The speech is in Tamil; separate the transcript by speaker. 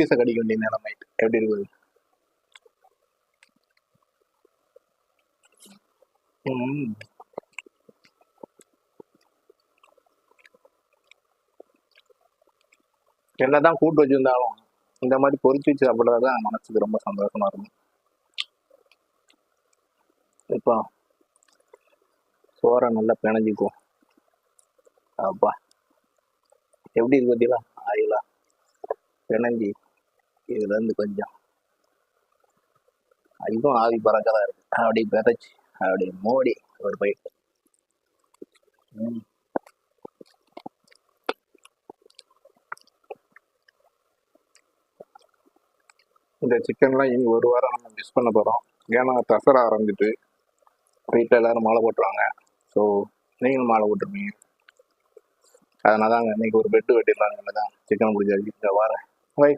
Speaker 1: பீஸை கடிக்க வேண்டிய நிலைமை எப்படி இருக்குது? என்னதான் கூட்டு வச்சிருந்தாலும் இந்த மாதிரி பொரிச்சு வச்சு சாப்பிட்றதுதான் மனசுக்கு ரொம்ப சந்தோஷமா இருக்கும். இப்போ சோறை நல்லா பிணைஞ்சிக்கும் அப்பா எப்படி இருக்கு பார்த்தீங்களா ஆயிலா பிணைஞ்சி. இதுல இருந்து கொஞ்சம். அதுவும் ஆவி பறக்கதான் இருக்கு. அப்படி பெதச்சு அப்படி மோடி ஒரு பைட் இந்த சிக்கன்லாம் இனி ஒரு வாரம் நம்ம மிஸ் பண்ண போகிறோம் ஏன்னா தசரா ஆரம்பிட்டு வீட்டில் எல்லாரும் மாலை போட்டுருவாங்க. ஸோ நீங்களும் மாலை போட்டிருப்பீங்க அதனால தாங்க இன்னைக்கு ஒரு பெட்டு வெட்டிடலாங்க தான் சிக்கன் பிடிச்சாச்சு வாரேன் பை